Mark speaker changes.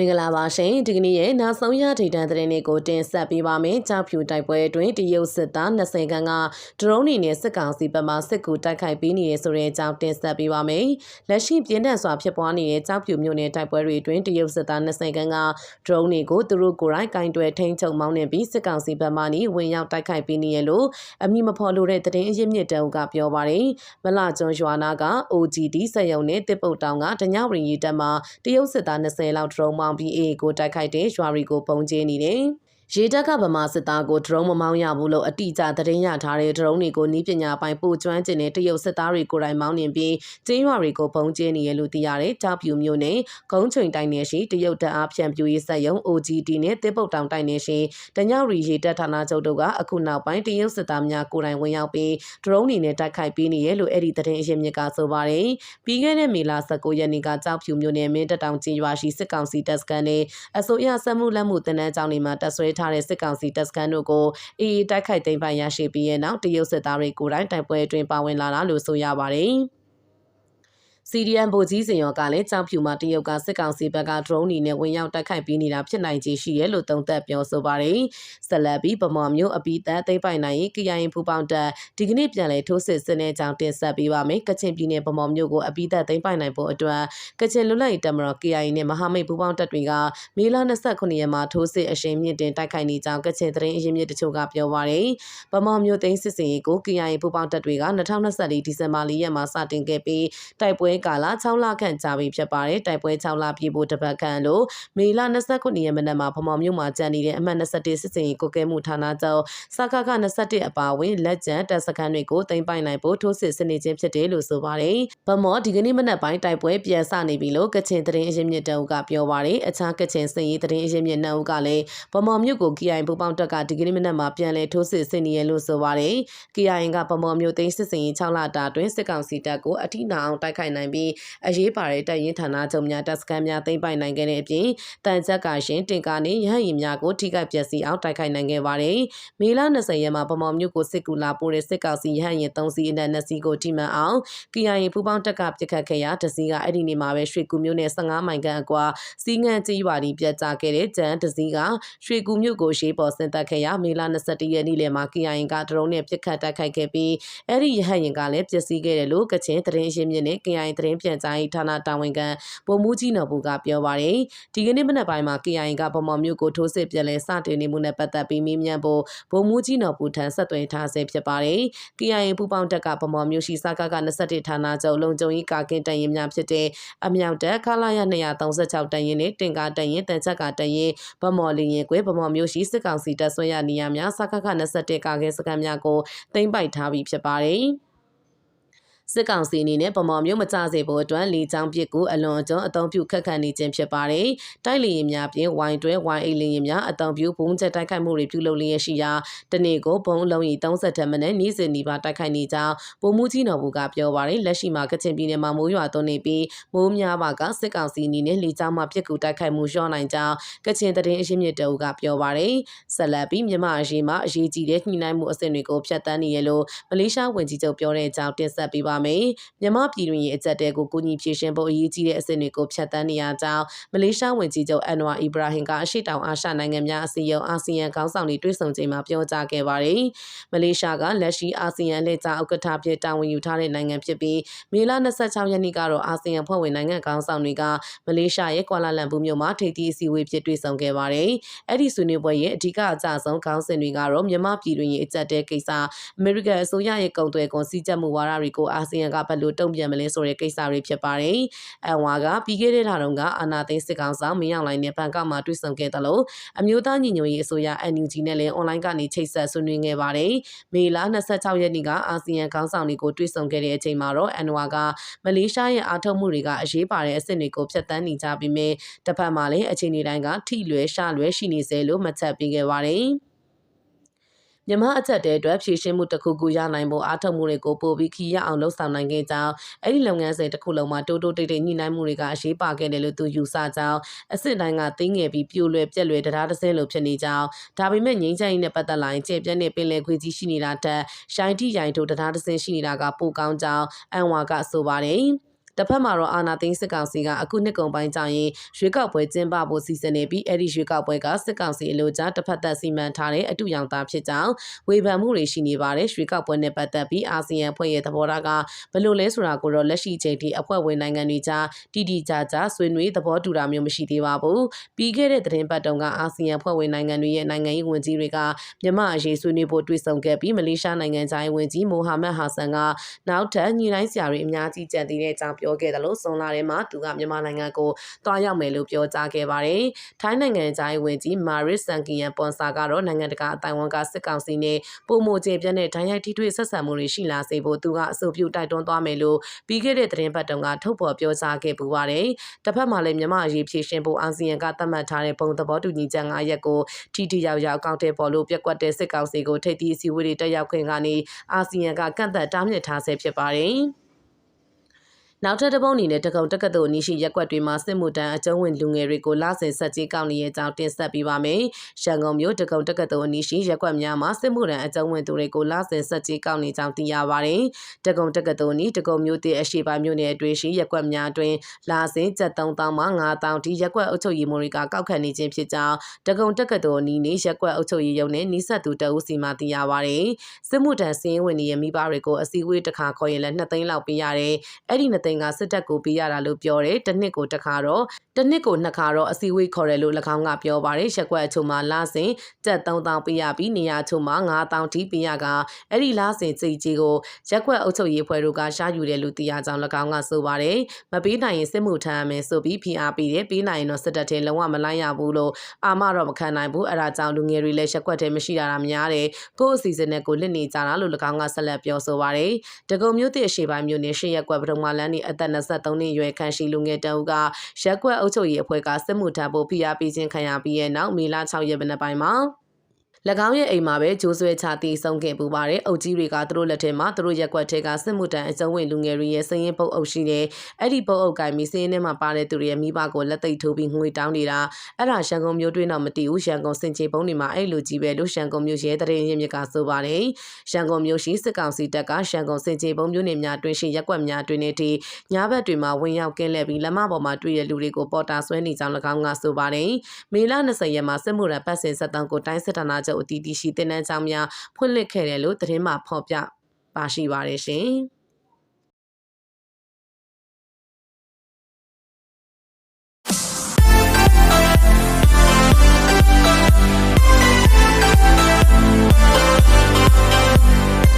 Speaker 1: မင်္ဂလာပါရှင်ဒီကနေ့ရဲ့နောက်ဆုံးရဒေတာသတင်းတွေကိုတင်ဆက်ပေးပါမယ်ကြောက်ဖြူတိုက်ပွဲအတွင်းတရုတ်စစ်သား20ခန်းကဒရုန်းတွေနဲ့စစ်ကောင်စီဘက်မှစစ်ကူတိုက်ခိုက်ပေးနေရဆိုတဲ့အကြောင်းတင်ဆက်ပေးပါမယ်လက်ရှိပြင်းထန်စွာဖြစ်ပွားနေတဲ့ကြောက်ဖြူမြို့နယ်တိုက်ပွဲတွေအတွင်းတရုတ်စစ်သား20ခန်းကဒရုန်းတွေကိုသူတို့ကိုယ်တိုင်ကင်တွယ်ထိန်းချုပ်မောင်းနှင်ပြီးစစ်ကောင်စီဘက်မှနေဝင်ရောက်တိုက်ခိုက်ပေးနေရလို့အမိမဖော်လို့တဲ့သတင်းအရင်းမြစ်တအုပ်ကပြောပါတယ်မလကျွန်းရွာနာက OGD စက်ယုံနဲ့တစ်ပုတ်တောင်ကတညဝရင်ရီတက်မှာတရုတ်စစ်သား20လောက်ဒရုန်းမောင်းပြီး AA ကိုတိုက်ခိုက်တဲ့ရွာတွေကိုပုံကျင်းနေတယ်။ ရေတပ်ကဗမာစစ်သားကိုဒရုန်းမမောင်းရဘူးလို့အတိအကျသတင်းရထားတဲ့ဒရုန်းတွေကိုနီးပညာပိုင်းပို့ကျွမ်းကျင်တဲ့တရုတ်စစ်သားတွေကိုယ်တိုင်မောင်းနှင်ပြီးကျင်းရွာတွေကိုပုံကျင်းနေရလို့သိရတယ်။ကြောက်ပြူမျိုးနဲ့ဂုံးချိန်တိုင်းနယ်ရှိတရုတ်တပ်အားဖြန့်ပြူရေးဆက်ယုံ OGD နဲ့တစ်ပုတ်တောင်တိုင်းနယ်ရှိတညောင်ရီရေတပ်ဌာနချုပ်တို့ကအခုနောက်ပိုင်းတရုတ်စစ်သားများကိုယ်တိုင်ဝင်ရောက်ပြီးဒရုန်းတွေနဲ့တိုက်ခိုက်ပေးနေရလို့အဲ့ဒီသတင်းအရင်းမြစ်ကဆိုပါတယ်။ပြီးခဲ့တဲ့မေလ19ရက်နေ့ကကြောက်ဖြူမျိုးနဲ့မင်းတပ်တောင်ကျင်းရွာရှိစစ်ကောင်စီတပ်စခန်းနဲ့အစိုးရစက်မှုလက်မှုတင်နန်းကျောင်းတွေမှာတပ်ဆွဲထားတဲ့စစ်ကောင်စီတပ်စခန်းတို့ကိုအေးတိုက်ခိုက်သိမ်းပိုင်ရရှိပြီးရဲ့နောက်တရုတ်စစ်သားတွေကိုယ်တိုင်တိုက်ပွဲအတွင်းပါဝင်လာတာလို့ဆိုရပါတယ်။ စီဒီအမ်ဗိုလ်ကြီးစင်ရောကလည်းကြောက်ဖြူမှာတရုတ်ကစစ်ကောင်စီဘက်ကဒရုန်းတွေနဲ့ဝင်ရောက်တိုက်ခိုက်ပေးနေတာဖြစ်နိုင်ခြေရှိတယ်လို့သုံးသပ်ပြောဆိုပါတယ်။ဆက်လက်ပြီးဗမော်မျိုးအပီးသက်သိမ့်ပိုင်နိုင်ရင်ကရိုင်ဖူပေါင်တက်ဒီကနေ့ပြန်လည်ထိုးစစ်ဆင်တဲ့ကြောင်းတင်ဆက်ပေးပါမယ်။ကချင်ပြည်နယ်ဗမော်မျိုးကိုအပီးသက်သိမ့်ပိုင်နိုင်ဖို့အတွက်ကချင်လွတ်လပ်ရေးတပ်မတော် KIA နဲ့မဟာမိတ်ပူးပေါင်းတပ်တွေကမေလ29ရက်မှာထိုးစစ်အရှိန်မြင့်တင်တိုက်ခိုက်နေကြောင်းကချင်သတင်းအရင်းမြစ်တချို့ကပြောပါတယ်။ဗမော်မျိုးသိန်းစစ်စင်ရေးကို KIA ပူးပေါင်းတပ်တွေက2024ဒီဇင်ဘာလရက်မှာစတင်ခဲ့ပြီးတိုက်ပွဲကာလ6လခန့်ကြာပြီဖြစ်ပါတယ်တိုက်ပွဲ6လပြည့်ဖို့တပတ်ခန့်လို့မေလ29ရက်မနက်မှာဖမော်မြို့မှာကြံနေတဲ့အမှတ်21စစ်စင်ရေးကိုကဲမှုဌာနချုပ်စကခ21အပါအဝင်လက်ကျန်တပ်စခန်းတွေကိုတင်ပိုင်နိုင်ဖို့ထိုးစစ်ဆင်နေခြင်းဖြစ်တယ်လို့ဆိုပါတယ်ဗမော်ဒီကနေ့မနက်ပိုင်းတိုက်ပွဲပြန်ဆနေပြီလို့ကချင်သတင်းအရင်းမြစ်တအုပ်ကပြောပါတယ်အခြားကချင်စင်ရေးသတင်းအရင်းမြစ်နှုတ်ကလည်းဗမော်မြို့ကို KIA ပူပေါင်းတပ်ကဒီကနေ့မနက်မှာပြန်လည်ထိုးစစ်ဆင်နေရလို့ဆိုပါတယ် KIA ကဗမော်မြို့သိမ်းစစ်စင်ရေး6လတာတွင်စစ်ကောင်စီတပ်ကိုအထိနာအောင်တိုက်ခိုက်နိုင်ပြီးအရေးပါတဲ့တပ်ရင်းဌာနချုပ်များတပ်စခန်းများသိမ်းပိုက်နိုင်ခဲ့တဲ့အပြင်တန်ချက်ကရှင်တင်ကာနေရဟရင်များကိုထိခိုက်ပျက်စီးအောင်တိုက်ခိုက်နိုင်ခဲ့ပါတယ်။မေလ20ရက်မှာဗမော်မြို့ကိုစစ်ကူလာပို့တဲ့စစ်ကောင်စီရဟရင်3စီးအနက်2စီးကိုထိမှန်အောင် KIA ပူပေါင်းတပ်ကပြစ်ခတ်ခဲ့ရာတစီးကအဲ့ဒီနေ့မှာပဲရွှေကူမြို့နယ်15မိုင်ခန့်အကွာစီးငန်းကြီးရွာတီပြတ်ကျခဲ့တဲ့ကျန်းတစီးကရွှေကူမြို့ကိုရှေးပေါ်ဆင်းသက်ခဲ့ရာမေလ21ရက်နေ့လယ်မှာ KIA ကဒရုန်းနဲ့ပြစ်ခတ်တိုက်ခိုက်ခဲ့ပြီးအဲ့ဒီရဟရင်ကလည်းပျက်စီးခဲ့တယ်လို့ကချင်သတင်းရင်းမြစ်နဲ့ KIA သတင်းပြန်ကြားရေးဌာနတာဝန်ခံဗိုလ်မှူးကြီးနော်ဘူကပြောပါတယ်ဒီကနေ့မနက်ပိုင်းမှာ KIA ကဗမာမြို့ကိုထိုးစစ်ပြန်လည်စတင်နေမှုနဲ့ပတ်သက်ပြီးမေးမြန်းဖို့ဗိုလ်မှူးကြီးနော်ဘူထံဆက်သွယ်ထားဆဲဖြစ်ပါတယ် KIA ပူပေါင်းတက်ကဗမာမြို့ရှိစကားက21ဌာနချုပ်လုံခြုံရေးကာကင်းတရင်များဖြစ်တဲ့အမြောက်တက်ခလာရ236တရင်နဲ့တင်ကားတရင်တန်ချက်ကတရင်ဗမော်လင်းရင်ကွယ်ဗမော်မြို့ရှိစစ်ကောင်စီတပ်ဆွဲရနေရများစကားက21ကာကင်းစခန်းများကိုသိမ်းပိုက်ထားပြီးဖြစ်ပါတယ် စစ်ကောင်စီအနေနဲ့ဗမာမျိုးမကြစေဖို့အတွက်လေကြောင်းပစ်ကူအလွန်အကျွံအုံပြုခက်ခန့်နေခြင်းဖြစ်ပါတယ်။တိုက်လေရင်များပြင်ဝိုင်တွဲဝိုင်အိတ်လေရင်များအုံပြုဘုံချက်တိုက်ခိုက်မှုတွေပြုလုပ်လျက်ရှိရာတနေ့ကိုဘုံလုံးရီ30ထက်မနည်းနေ့စဉ်နီးပါးတိုက်ခိုက်နေကြောင်းပုံမှုကြီးတော်ဘူးကပြောပါတယ်။လက်ရှိမှာကချင်ပြည်နယ်မှာမိုးရွာသွန်းနေပြီးမိုးများပါကစစ်ကောင်စီအနေနဲ့လေကြောင်းမှပစ်ကူတိုက်ခိုက်မှုလျှော့နိုင်ကြောင်းကချင်တရင်အရှင်းမြစ်တော်ကပြောပါတယ်။ဆက်လက်ပြီးမြန်မာအရေးမှာအရေးကြီးတဲ့ညှိနှိုင်းမှုအဆင့်တွေကိုဖျက်ဆီးနေရလို့မလေးရှားဝန်ကြီးချုပ်ပြောတဲ့အကြောင်းတင်ဆက်ပေးပါမယ်။မြန်မာပြည်တွင်ရဲ့အကြက်တဲကိုကူညီဖြည့်ရှင်ဖို့အရေးကြီးတဲ့အဆင့်တွေကိုဖျက်ဆီးနေရကြောင်းမလေးရှားဝန်ကြီးချုပ်အန်နဝါအီဘရာဟင်ကအရှိတောင်အာရှနိုင်ငံများအစည်းအရုံးအာဆီယံခေါင်းဆောင်တွေတွေ့ဆုံချိန်မှာပြောကြားခဲ့ပါတယ်။မလေးရှားကလက်ရှိအာဆီယံလက်ကျဥက္ကဋ္ဌဖြစ်တာဝန်ယူထားတဲ့နိုင်ငံဖြစ်ပြီးမေလ26ရက်နေ့ကတော့အာဆီယံဖွဲ့ဝင်နိုင်ငံခေါင်းဆောင်တွေကမလေးရှားရဲ့ကွာလာလမ်ပူမြို့မှာထိပ်သီးအစည်းအဝေးဖြစ်တွေ့ဆုံခဲ့ပါတယ်။အဲ့ဒီဆွေးနွေးပွဲရဲ့အဓိကအကြဆုံးခေါင်းစဉ်တွေကတော့မြန်မာပြည်တွင်ရဲ့အကြက်တဲကိစ္စအမေရိကန်အစိုးရရဲ့ကုန်သွယ်ကုန်စည်းကြပ်မှုဝါဒတွေကိုအာဆီယံကဘယ်လိုတုံ့ပြန်မလဲဆိုတဲ့ကိစ္စတွေဖြစ်ပါတယ်။အန်ဝါကပြီးခဲ့တဲ့လတုန်းကအာနာသိန်းစစ်ကောင်ဆောင်မင်းအောင်လှိုင်နဲ့ဘန်ကောက်မှာတွေ့ဆုံခဲ့တယ်လို့အမျိုးသားညီညွတ်ရေးအစိုးရ NUG နဲ့လည်းအွန်လိုင်းကနေချိတ်ဆက်ဆွေးနွေးခဲ့ပါတယ်။မေလ26ရက်နေ့ကအာဆီယံခေါင်းဆောင်တွေကိုတွေ့ဆုံခဲ့တဲ့အချိန်မှာတော့အန်ဝါကမလေးရှားရဲ့အားထုတ်မှုတွေကအရေးပါတဲ့အဆင့်တွေကိုဖျက်ဆီးနေကြပြီးမြဲတစ်ဖက်မှာလည်းအခြေအနေတိုင်းကထိလွယ်ရှလွယ်ရှိနေစေလို့မှတ်ချက်ပေးခဲ့ပါတယ်။ မြမအချက်တဲအတွက်ဖြည့်ရှင်းမှုတစ်ခုခုရနိုင်ဖို့အားထုတ်မှုတွေကိုပိုပြီးခီးရအောင်လှုပ်ဆောင်နိုင်ခဲ့ကြောင်းအဲ့ဒီလုပ်ငန်းစဉ်တစ်ခုလုံးမှာတိုးတိုးတိတ်တိတ်ညှိနှိုင်းမှုတွေကအရေးပါခဲ့တယ်လို့သူယူဆကြောင်းအစ်စ်တိုင်းကသိငယ်ပြီးပြိုလွယ်ပြက်လွယ်တရားတစ်စင်းလိုဖြစ်နေကြောင်းဒါပေမဲ့ငိမ့်ချင်နဲ့ပတ်သက်လာရင်ကျေပြက်နဲ့ပင်လယ်ခွေကြီးရှိနေတာတက်ရှိုင်းတိရိုင်တို့တရားတစ်စင်းရှိနေတာကပိုကောင်းကြောင်းအန်ဝါကဆိုပါတယ် တစ်ဖက်မှာတော့အာနာသိန်းစစ်ကောင်စီကအခုနှစ်ကုန်ပိုင်းကျရင်ရွေးကောက်ပွဲကျင်းပဖို့စီစဉ်နေပြီးအဲ့ဒီရွေးကောက်ပွဲကစစ်ကောင်စီအလို့ကြားတစ်ဖက်သက်စီမံထားတဲ့အတူရောင်သားဖြစ်ကြောင်းဝေဖန်မှုတွေရှိနေပါတယ်ရွေးကောက်ပွဲနဲ့ပတ်သက်ပြီးအာဆီယံအဖွဲ့ရဲ့သဘောထားကဘယ်လိုလဲဆိုတာကိုတော့လက်ရှိချိန်ထိအဖွဲ့ဝင်နိုင်ငံတွေကြားတိတိကျကျဆွေးနွေးသဘောတူတာမျိုးမရှိသေးပါဘူးပြီးခဲ့တဲ့သတင်းပတ်တုန်းကအာဆီယံအဖွဲ့ဝင်နိုင်ငံတွေရဲ့နိုင်ငံရေးဝန်ကြီးတွေကမြန်မာအရေးဆွေးနွေးဖို့တွေ့ဆုံခဲ့ပြီးမလေးရှားနိုင်ငံသားရေးဝန်ကြီးမိုဟာမက်ဟာဆန်ကနောက်ထပ်ညီတိုင်းဆရာတွေအများကြီးကြံတည်တဲ့အကြောင်းပြောခဲ့တယ်လို့ဆွန်လာထဲမှာသူကမြန်မာနိုင်ငံကိုတွားရောက်မယ်လို့ပြောကြားခဲ့ပါတယ်။ထိုင်းနိုင်ငံသားရေးဝန်ကြီးမာရစ်ဆန်ကီယန်ပွန်ဆာကတော့နိုင်ငံတကာအတိုင်းအဝန်ကစစ်ကောင်စီနဲ့ပုံမကျေပြတ်တဲ့ဒဏ်ရိုက်ထိတွေ့ဆက်ဆံမှုတွေရှိလာစေဖို့သူကအဆိုပြုတိုက်တွန်းသွားမယ်လို့ပြီးခဲ့တဲ့သတင်းပတ်တုန်းကထုတ်ဖော်ပြောကြားခဲ့ပူပါတယ်။တစ်ဖက်မှာလည်းမြန်မာအရေးဖြည့်ရှင်ဖို့အာဆီယံကသတ်မှတ်ထားတဲ့ပုံသဘောတူညီချက်၅ရက်ကိုထိထိရောက်ရောက်အကောင့်ထဲပေါ်လို့ပြက်ကွက်တဲ့စစ်ကောင်စီကိုထိပ်သီးအစည်းအဝေးတွေတက်ရောက်ခွင့်ကနေအာဆီယံကကန့်သက်တားမြစ်ထားဆဲဖြစ်ပါတယ်။ နောက်ထပ်တစ်ပုံအနေနဲ့တကုံတက္ကသိုလ်နီးရှိရက်ကွက်တွေမှာစစ်မှုတန်းအကျုံးဝင်လူငယ်တွေကိုလဆင်ဆက်ကြီးကောက်နေတဲ့အကြောင်းတင်ဆက်ပေးပါမယ်။ရန်ကုန်မြို့တကုံတက္ကသိုလ်နီးရှိရက်ကွက်များမှာစစ်မှုတန်းအကျုံးဝင်သူတွေကိုလဆင်ဆက်ကြီးကောက်နေကြောင်းသိရပါတယ်။တကုံတက္ကသိုလ်နီးတကုံမြို့တည်အရှိပိုင်းမြို့နယ်အတွင်းရှိရက်ကွက်များအတွင်းလာဆင်ကျပ်3000မှ9000ထိရက်ကွက်အုပ်ချုပ်ရေးမှူးတွေကကောက်ခံနေခြင်းဖြစ်ကြောင်းတကုံတက္ကသိုလ်နီးနေရက်ကွက်အုပ်ချုပ်ရေးရုံးနဲ့နီးစပ်သူတအုပ်စီမှသိရပါတယ်။စစ်မှုတန်းစင်းဝင်ရဲ့မိဘတွေကိုအစည်းအဝေးတစ်ခါခေါ်ရင်လည်း2သိန်းလောက်ပေးရတယ်။အဲ့ဒီ2သိန်းကစစ်တပ်ကိုပေးရတာလို့ပြောတယ်တစ်နှစ်ကိုတစ်ခါတော့တစ်နှစ်ကိုနှစ်ခါတော့အစည်းအဝေးခေါ်တယ်လို့၎င်းကပြောပါတယ်ရက်ကွက်အချို့မှာလာစဉ်ကျပ်3000ပေးရပြီးနေရာအချို့မှာ9000ထိပေးရကအဲ့ဒီလာစဉ်စိတ်ကြီးကိုရက်ကွက်အုပ်ချုပ်ရေးဖွဲ့တို့ကရှားယူတယ်လို့သိရကြောင်း၎င်းကဆိုပါတယ်မပေးနိုင်ရင်စစ်မှုထမ်းရမယ်ဆိုပြီးဖိအားပေးတယ်ပေးနိုင်ရင်တော့စစ်တပ်ထဲလုံးဝမလိုက်ရဘူးလို့အာမတော့မခံနိုင်ဘူးအဲ့ဒါကြောင့်လူငယ်တွေလည်းရက်ကွက်ထဲမရှိတာများတယ်ကိုယ့်အစီအစဉ်နဲ့ကိုလစ်နေကြတာလို့၎င်းကဆက်လက်ပြောဆိုပါတယ်တကုံမျိုးတည်အရှိပိုင်းမျိုးနဲ့ရှေ့ရက်ကွက်ပထမလန်းနေအသက်23နှစ်ရွယ်ခန့်ရှိလူငယ်တအုပ်ကရက်ကွက်အုပ်ချုပ်ရေးအဖွဲ့ကစစ်မှုထမ်းဖို့ဖိအားပေးခြင်းခံရပြီးတဲ့နောက်မေလ6ရက်နေ့ပိုင်းမှာ၎ င်းရဲ့အိမ်မှာပဲဂျိုးဆွဲချတည်ဆုံးခဲ့ပူပါတယ်။အုပ်ကြီးတွေကသူတို့လက်ထဲမှာသူတို့ရက်ွက်ထဲကစစ်မှုတန်းအကျုံးဝင်လူငယ်တွေရဲ့စည်ရင်ပုတ်အုပ်ရှိတယ်။အဲ့ဒီပုတ်အုပ်ကိုင်ပြီးစည်ရင်ထဲမှာပါတဲ့သူတွေရဲ့မိဘကိုလက်သိပ်ထိုးပြီးငွေတောင်းနေတာ။အဲ့ဒါရှန်ကုန်မျိုးတွင်းတော့မတည်ဘူး။ရှန်ကုန်စင်ချေပုံးတွေမှာအဲ့လိုကြီးပဲလို့ရှန်ကုန်မျိုးရဲတရင်ရမြစ်ကဆိုပါတယ်။ရှန်ကုန်မျိုးရှိစစ်ကောင်စီတပ်ကရှန်ကုန်စင်ချေပုံးမျိုးနေများတွင်ရှိရက်ွက်များတွင်နေသည့်ညဘက်တွေမှာဝင်ရောက်ကင်းလှည့်ပြီးလက်မပေါ်မှာတွေ့ရလူတွေကိုပေါ်တာဆွဲနေကြောင်း၎င်းကဆိုပါတယ်။မေလ20ရက်မှာစစ်မှုရန်ပတ်စင်73ကိုတိုင်းစစ်ဌာနချုပ်အတီးတီရှိတဲ့နန်းကျောင်းများဖွင့်လှစ်ခဲ့တယ်လို့သတင်းမှဖော်ပြပါရှိပါတယ်ရှင်။